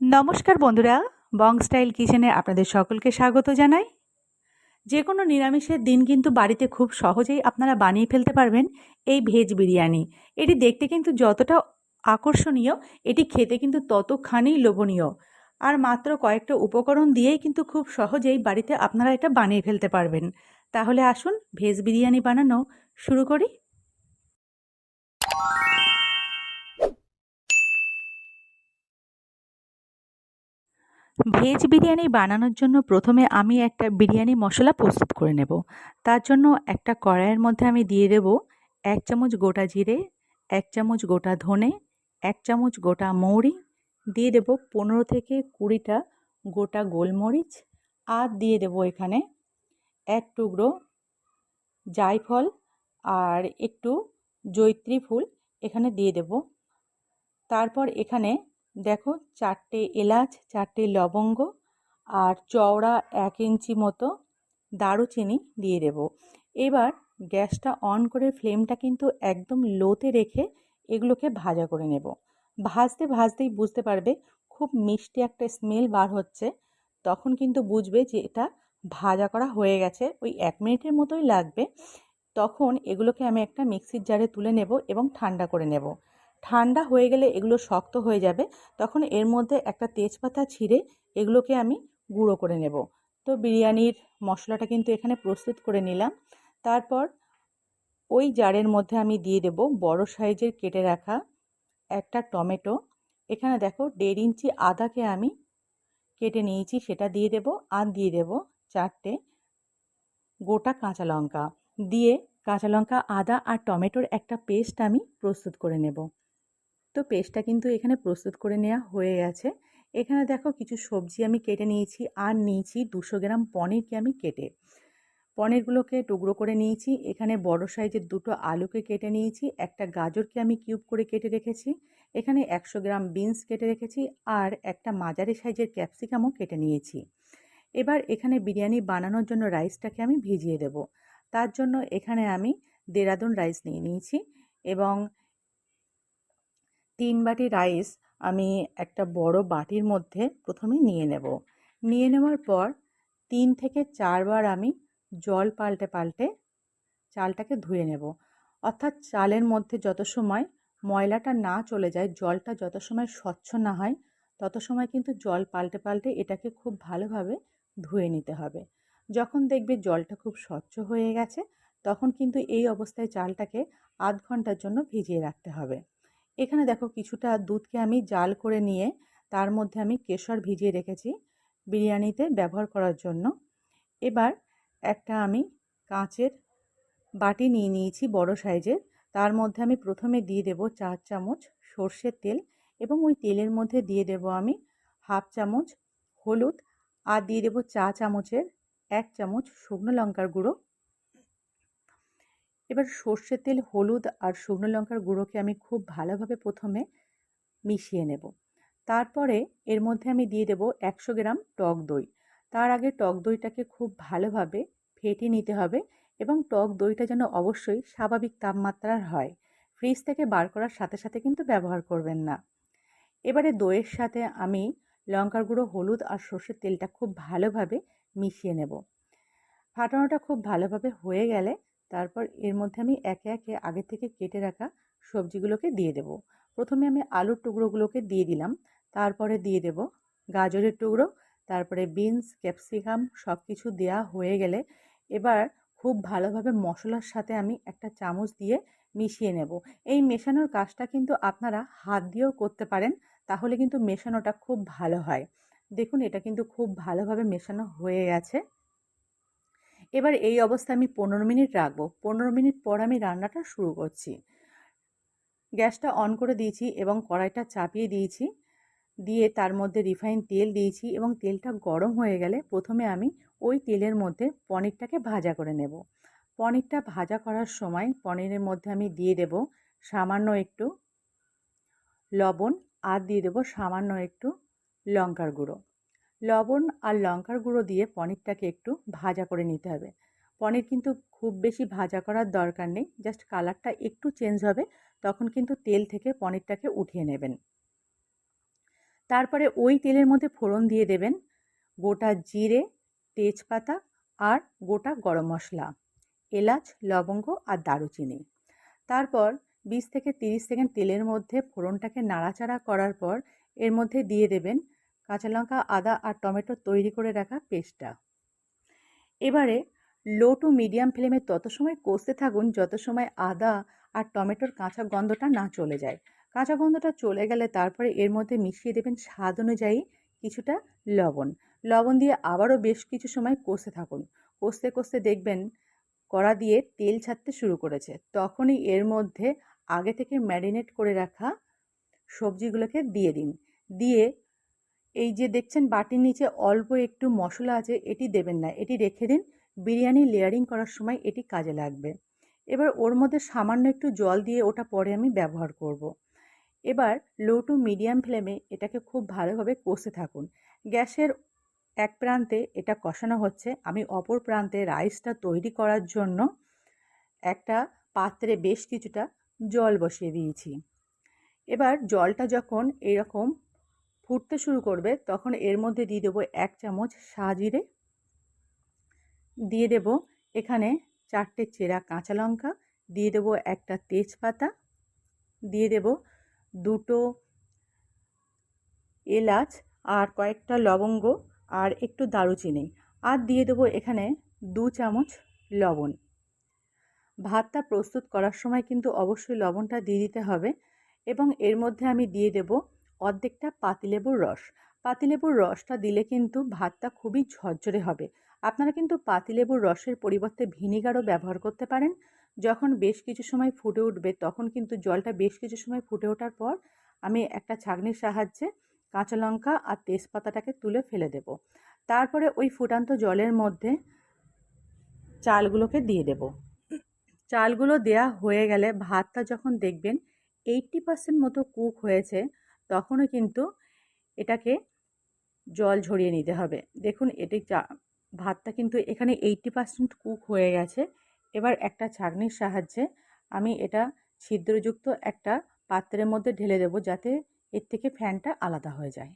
নমস্কার বন্ধুরা, বং স্টাইল কিচেনে আপনাদের সকলকে স্বাগত জানাই। যে কোনো নিরামিষের দিন কিন্তু বাড়িতে খুব সহজেই আপনারা বানিয়ে ফেলতে পারবেন এই ভেজ বিরিয়ানি। এটি দেখতে কিন্তু যতটা আকর্ষণীয়, এটি খেতে কিন্তু ততখানি লোভনীয়। আর মাত্র কয়েকটা উপকরণ দিয়েই কিন্তু খুব সহজেই বাড়িতে আপনারা এটা বানিয়ে ফেলতে পারবেন। তাহলে আসুন ভেজ বিরিয়ানি বানানো শুরু করি। ভেজ বিরিয়ানি বানানোর জন্য প্রথমে আমি একটা বিরিয়ানি মশলা প্রস্তুত করে নেব। তার জন্য একটা কড়াইয়ের মধ্যে আমি দিয়ে দেব এক চামচ গোটা জিরে, এক চামচ গোটা ধনে, এক চামচ গোটা মৌরি, দিয়ে দেব পনেরো থেকে কুড়িটা গোটা গোলমরিচ আর দিয়ে দেব এখানে এক টুকরো জায়ফল আর একটু জৈত্রী ফুল এখানে দিয়ে দেব। তারপর এখানে দেখো চারটে এলাচ, চারটে লবঙ্গ আর চওড়া এক ইঞ্চি মতো দারুচিনি দিয়ে দেব। এবার গ্যাসটা অন করে ফ্লেমটা কিন্তু একদম লোতে রেখে এগুলোকে ভাজা করে নেব। ভাজতে ভাজতেই বুঝতে পারবে খুব মিষ্টি একটা স্মেল বার হচ্ছে। তখন কিন্তু বুঝবে যে এটা ভাজা করা হয়ে গেছে, ওই এক মিনিটের মতোই লাগবে। তখন এগুলোকে আমি একটা মিক্সির জারে তুলে নেব এবং ঠান্ডা করে নেব। ঠান্ডা হয়ে গেলে এগুলো শক্ত হয়ে যাবে, তখন এর মধ্যে একটা তেজপাতা ছিঁড়ে এগুলোকে আমি গুঁড়ো করে নেব। তো বিরিয়ানির মশলাটা কিন্তু এখানে প্রস্তুত করে নিলাম। তারপর ওই জারের মধ্যে আমি দিয়ে দেব বড় সাইজের কেটে রাখা একটা টমেটো। এখানে দেখো দেড় ইঞ্চি আদাকে আমি কেটে নিয়েছি, সেটা দিয়ে দেব আর দিয়ে দেব চারটে গোটা কাঁচা লঙ্কা। দিয়ে কাঁচা লঙ্কা, আদা আর টমেটোর একটা পেস্ট আমি প্রস্তুত করে নেব। তো পেস্টটা কিন্তু এখানে প্রস্তুত করে নেওয়া হয়ে গেছে। এখানে দেখো কিছু সবজি আমি কেটে নিয়েছি আর নিয়েছি দুশো গ্রাম পনিরকে আমি কেটে। পনিরগুলোকে টুকরো করে নিয়েছি। এখানে বড় সাইজের দুটো আলুকে কেটে নিয়েছি। একটা গাজরকে আমি কিউব করে কেটে রেখেছি। এখানে একশো গ্রাম বিনস কেটে রেখেছি আর একটা মাঝারি সাইজের ক্যাপসিকামও কেটে নিয়েছি। এবার এখানে বিরিয়ানি বানানোর জন্য রাইসটাকে আমি ভিজিয়ে দেব। তার জন্য এখানে আমি দেরাদুন রাইস নিয়ে নিয়েছি এবং তিন বাটি রাইস আমি একটা বড় বাটির মধ্যে প্রথমে নিয়ে নেব। নিয়ে নেওয়ার পর তিন থেকে চারবার আমি জল পাল্টে পাল্টে চালটাকে ধুয়ে নেব। অর্থাৎ চালের মধ্যে যত সময় ময়লাটা না চলে যায়, জলটা যত সময় স্বচ্ছ না হয়, তত সময় কিন্তু জল পাল্টে পাল্টে এটাকে খুব ভালোভাবে ধুয়ে নিতে হবে। যখন দেখবে জলটা খুব স্বচ্ছ হয়ে গেছে, তখন কিন্তু এই অবস্থায় চালটাকে আধ ঘণ্টার জন্য ভিজিয়ে রাখতে হবে। এখানে দেখো কিছুটা দুধকে আমি জাল করে নিয়ে তার মধ্যে আমি কেশর ভিজিয়ে রেখেছি বিরিয়ানিতে ব্যবহার করার জন্য। এবার একটা আমি কাঁচের বাটি নিয়ে নিয়েছি বড় সাইজের। তার মধ্যে আমি প্রথমে দিয়ে দেব চার চামচ সর্ষের তেল এবং ওই তেলের মধ্যে দিয়ে দেব আমি হাফ চামচ হলুদ আর দিয়ে দেবো চা চামচের এক চামচ শুকনো লঙ্কার গুঁড়ো। এবার সর্ষের তেল, হলুদ আর শুকনো লঙ্কার গুঁড়োকে আমি খুব ভালোভাবে প্রথমে মিশিয়ে নেব। তারপরে এর মধ্যে আমি দিয়ে দেব একশো গ্রাম টক দই। তার আগে টক দইটাকে খুব ভালোভাবে ফেটিয়ে নিতে হবে এবং টক দইটা যেন অবশ্যই স্বাভাবিক তাপমাত্রার হয়। ফ্রিজ থেকে বার করার সাথে সাথে কিন্তু ব্যবহার করবেন না। এবারে দইয়ের সাথে আমি লঙ্কার গুঁড়ো, হলুদ আর সর্ষের তেলটা খুব ভালোভাবে মিশিয়ে নেব। ফাটানোটা খুব ভালোভাবে হয়ে গেলে তারপর এর মধ্যে আমি একে একে আগে থেকে কেটে রাখা সবজিগুলোকে দিয়ে দেব। প্রথমে আমি আলুর টুকরোগুলোকে দিয়ে দিলাম। তারপরে দিয়ে দেব গাজরের টুকরো, তারপরে বিনস, ক্যাপসিকাম সব কিছু দেওয়া হয়ে গেলে এবার খুব ভালোভাবে মশলার সাথে আমি একটা চামচ দিয়ে মিশিয়ে নেব। এই মেশানোর কাজটা কিন্তু আপনারা হাত দিয়েও করতে পারেন, তাহলে কিন্তু মেশানোটা খুব ভালো হয়। দেখুন, এটা কিন্তু খুব ভালোভাবে মেশানো হয়ে গেছে। এবার এই অবস্থা আমি পনেরো মিনিট রাখব। পনেরো মিনিট পর আমি রান্নাটা শুরু করছি। গ্যাসটা অন করে দিয়েছি এবং কড়াইটা চাপিয়ে দিয়েছি। দিয়ে তার মধ্যে রিফাইন তেল দিয়েছি এবং তেলটা গরম হয়ে গেলে প্রথমে আমি ওই তেলের মধ্যে পনিরটাকে ভাজা করে নেব। পনিরটা ভাজা করার সময় পনিরের মধ্যে আমি দিয়ে দেব সামান্য একটু লবণ আর দিয়ে দেবো সামান্য একটু লঙ্কার গুঁড়ো। লবণ আর লঙ্কার গুঁড়ো দিয়ে পনিরটাকে একটু ভাজা করে নিতে হবে। পনির কিন্তু খুব বেশি ভাজা করার দরকার নেই, জাস্ট কালারটা একটু চেঞ্জ হবে, তখন কিন্তু তেল থেকে পনিরটাকে উঠিয়ে নেবেন। তারপরে ওই তেলের মধ্যে ফোড়ন দিয়ে দেবেন গোটা জিরে, তেজপাতা আর গোটা গরম মশলা, এলাচ, লবঙ্গ আর দারুচিনি। তারপর বিশ থেকে তিরিশ সেকেন্ড তেলের মধ্যে ফোড়নটাকে নাড়াচাড়া করার পর এর মধ্যে দিয়ে দেবেন কাঁচা লঙ্কা, আদা আর টমেটো তৈরি করে রাখা পেস্টটা। এবারে লো টু মিডিয়াম ফ্লেমে তত সময় কষতে থাকুন, যত সময় আদা আর টমেটোর কাঁচা গন্ধটা না চলে যায়। কাঁচা গন্ধটা চলে গেলে তারপরে এর মধ্যে মিশিয়ে দেবেন স্বাদ অনুযায়ী কিছুটা লবণ। লবণ দিয়ে আবারও বেশ কিছু সময় কষতে থাকুন। কষতে কষতে দেখবেন কড়া দিয়ে তেল ছাড়তে শুরু করেছে। তখনই এর মধ্যে আগে থেকে ম্যারিনেট করে রাখা সবজিগুলোকে দিয়ে দিন। দিয়ে এই যে দেখছেন বাটির নিচে অল্প একটু মশলা আছে, এটি দেবেন না। এটি রেখে দিন, বিরিয়ানি লেয়ারিং করার সময় এটি কাজে লাগবে। এবার ওর মধ্যে সামান্য একটু জল দিয়ে ওটা পরে আমি ব্যবহার করব। এবার লো টু মিডিয়াম ফ্লেমে এটাকে খুব ভালোভাবে কষে থাকুন। গ্যাসের এক প্রান্তে এটা কষানো হচ্ছে। আমি অপর প্রান্তে রাইসটা তৈরি করার জন্য একটা পাত্রে বেশ কিছুটা জল বসিয়ে দিয়েছি। এবার জলটা যখন এরকম ফুটতে শুরু করবে, তখন এর মধ্যে দিয়ে দেবো এক চামচ সাজিরে। দিয়ে দেব এখানে চারটে চেরা কাঁচা লঙ্কা, দিয়ে দেবো একটা তেজপাতা, দিয়ে দেব দুটো এলাচ আর কয়েকটা লবঙ্গ আর একটু দারুচিনি। আর দিয়ে দেবো এখানে দু চামচ লবণ। ভাতটা প্রস্তুত করার সময় কিন্তু অবশ্যই লবণটা দিয়ে দিতে হবে এবং এর মধ্যে আমি দিয়ে দেব অর্ধেকটা পাতিলেবুর রস। পাতিলেবুর রসটা দিলে কিন্তু ভাতটা খুবই ঝরঝরে হবে। আপনারা কিন্তু পাতিলেবুর রসের পরিবর্তে ভিনিগারও ব্যবহার করতে পারেন। যখন বেশ কিছু সময় ফুটে উঠবে, তখন কিন্তু জলটা বেশ কিছু সময় ফুটে ওঠার পর আমি একটা ছাগনির সাহায্যে কাঁচা লঙ্কা আর তেজপাতাটাকে তুলে ফেলে দেব। তারপরে ওই ফুটান্ত জলের মধ্যে চালগুলোকে দিয়ে দেব। চালগুলো দেয়া হয়ে গেলে ভাতটা যখন দেখবেন এইটটি পার্সেন্ট মতো কুক হয়েছে। তখনও কিন্তু এটাকে জল ঝরিয়ে নিতে হবে। দেখুন, এটি ভাতটা কিন্তু এখানে এইটটি পার্সেন্ট কুক হয়ে গেছে। এবার একটা ছাঁকনির সাহায্যে আমি এটা ছিদ্রযুক্ত একটা পাত্রের মধ্যে ঢেলে দেব যাতে এর থেকে ফ্যানটা আলাদা হয়ে যায়।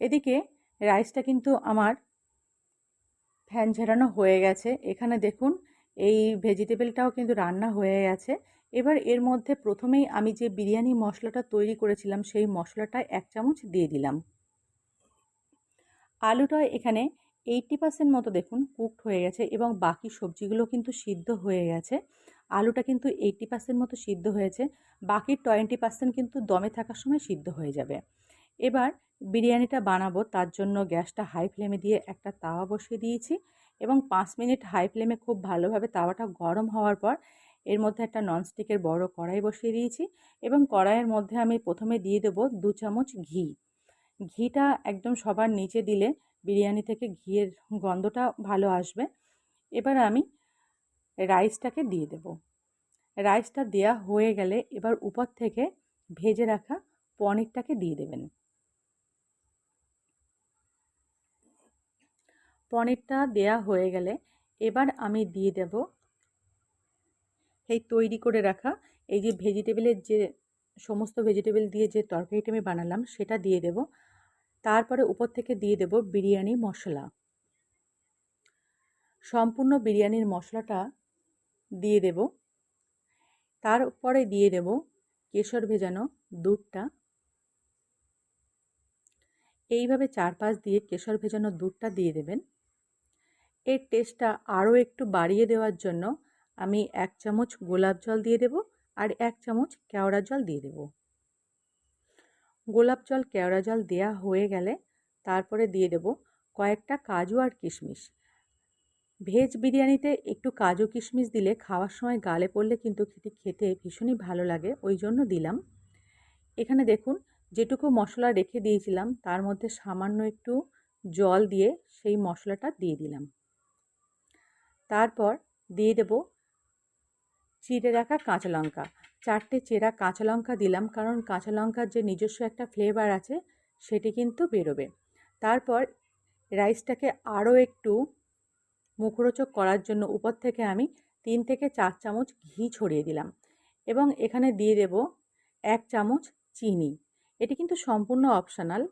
এদিকে রাইসটা কিন্তু আমার ফ্যান ঝেড়ানো হয়ে গেছে। এখানে দেখুন, এই ভেজিটেবলটাও কিন্তু রান্না হয়ে গেছে। এবার এর মধ্যে প্রথমেই আমি যে বিরিয়ানি মশলাটা তৈরি করেছিলাম, সেই মশলাটা এক চামচ দিয়ে দিলাম। আলুটা এখানে এইটটি পার্সেন্ট মতো দেখুন কুকড হয়ে গেছে এবং বাকি সবজিগুলো কিন্তু সিদ্ধ হয়ে গেছে। আলুটা কিন্তু এইটটি পার্সেন্ট মতো সিদ্ধ হয়েছে, বাকি টোয়েন্টি পার্সেন্ট কিন্তু দমে থাকার সময় সিদ্ধ হয়ে যাবে। এবার বিরিয়ানিটা বানাবো, তার জন্য গ্যাসটা হাই ফ্লেমে দিয়ে একটা তাওয়া বসিয়ে দিয়েছি এবং পাঁচ মিনিট হাই ফ্লেমে খুব ভালোভাবে তাওয়াটা গরম হওয়ার পর এর মধ্যে একটা ননস্টিকের বড় কড়াই বসিয়ে দিয়েছি এবং কড়াইয়ের মধ্যে আমি প্রথমে দিয়ে দেবো দু চামচ ঘি। ঘিটা একদম সবার নিচে দিলে বিরিয়ানি থেকে ঘিয়ের গন্ধটা ভালো আসবে। এবার আমি রাইসটাকে দিয়ে দেব। রাইসটা দেয়া হয়ে গেলে এবার উপর থেকে ভেজে রাখা পনিরটাকে দিয়ে দেবেন। পনিরটা দেয়া হয়ে গেলে এবার আমি দিয়ে দেব এই তৈরি করে রাখা। এই যে ভেজিটেবলের যে সমস্ত ভেজিটেবল দিয়ে যে তরকারিটা আমি বানালাম, সেটা দিয়ে দেব। তারপরে উপর থেকে দিয়ে দেব বিরিয়ানি মশলা। সম্পূর্ণ বিরিয়ানির মশলাটা দিয়ে দেব। তারপরে দিয়ে দেব কেশর ভেজানো দুধটা। এইভাবে চারপাশ দিয়ে কেশর ভেজানো দুধটা দিয়ে দেবেন। এর টেস্টটা আরও একটু বাড়িয়ে দেওয়ার জন্য আমি এক চামচ গোলাপ জল দিয়ে দেব আর এক চামচ কেওড়া জল দিয়ে দেব। গোলাপ জল, কেওড়া জল দেয়া হয়ে গেলে তারপরে দিয়ে দেব কয়েকটা কাজু আর কিশমিশ। ভেজ বিরিয়ানিতে একটু কাজু কিশমিশ দিলে খাওয়ার সময় গালে পড়লে কিন্তু খেতে খেতে ভীষণই ভালো লাগে, ওই জন্য দিলাম। এখানে দেখুন, যেটুকু মশলা রেখে দিয়েছিলাম, তার মধ্যে সামান্য একটু জল দিয়ে সেই মশলাটা দিয়ে দিলাম। তারপর দিয়ে দেব চিড়ে রাখা কাঁচা লঙ্কা। চারটে চেরা কাঁচা লঙ্কা দিলাম কারণ কাঁচা লঙ্কার যে নিজস্ব একটা ফ্লেভার আছে, সেটি কিন্তু বেরোবে। তারপর রাইসটাকে আরও একটু মুখরোচক করার জন্য উপর থেকে আমি তিন থেকে চার চামচ ঘি ছড়িয়ে দিলাম এবং এখানে দিয়ে দেব এক চামচ চিনি। এটি কিন্তু সম্পূর্ণ অপশনাল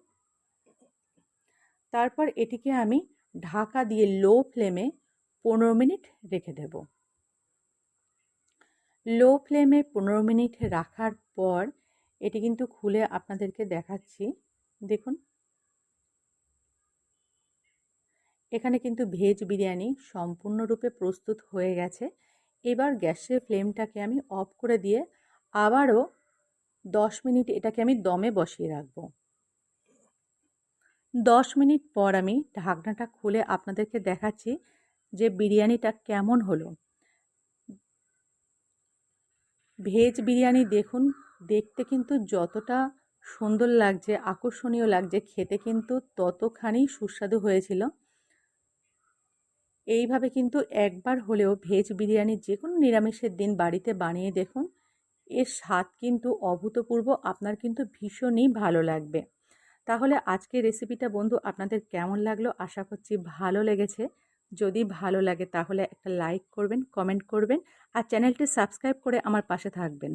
তারপর এটিকে আমি ঢাকা দিয়ে লো ফ্লেমে পনেরো মিনিট রেখে দেব। লো ফ্লেমে পনেরো মিনিট রাখার পর এটি কিন্তু খুলে আপনাদেরকে দেখাচ্ছি। দেখুন। এখানে কিন্তু ভেজ বিরিয়ানি সম্পূর্ণরূপে প্রস্তুত হয়ে গেছে। এবার গ্যাসের ফ্লেমটাকে আমি অফ করে দিয়ে আবারও দশ মিনিট এটাকে আমি দমে বসিয়ে রাখব। দশ মিনিট পর আমি ঢাকনাটা খুলে আপনাদেরকে দেখাচ্ছি যে বিরিয়ানিটা কেমন হলো। ভেজ বিরিয়ানি দেখুন, দেখতে কিন্তু যতটা সুন্দর লাগছে, আকর্ষণীয় লাগছে, খেতে কিন্তু ততখানি সুস্বাদু হয়েছিল। এইভাবে কিন্তু একবার হলেও ভেজ বিরিয়ানি যে কোনো নিরামিষের দিন বাড়িতে বানিয়ে দেখুন, এর স্বাদ কিন্তু অভূতপূর্ব, আপনার কিন্তু ভীষণই ভালো লাগবে। তাহলে আজকের রেসিপিটা বন্ধু আপনাদের কেমন লাগল? আশা করছি ভালো লেগেছে। যদি ভালো লাগে তাহলে একটা লাইক করবেন কমেন্ট করবেন আর চ্যানেলটি সাবস্ক্রাইব করে আমার পাশে থাকবেন।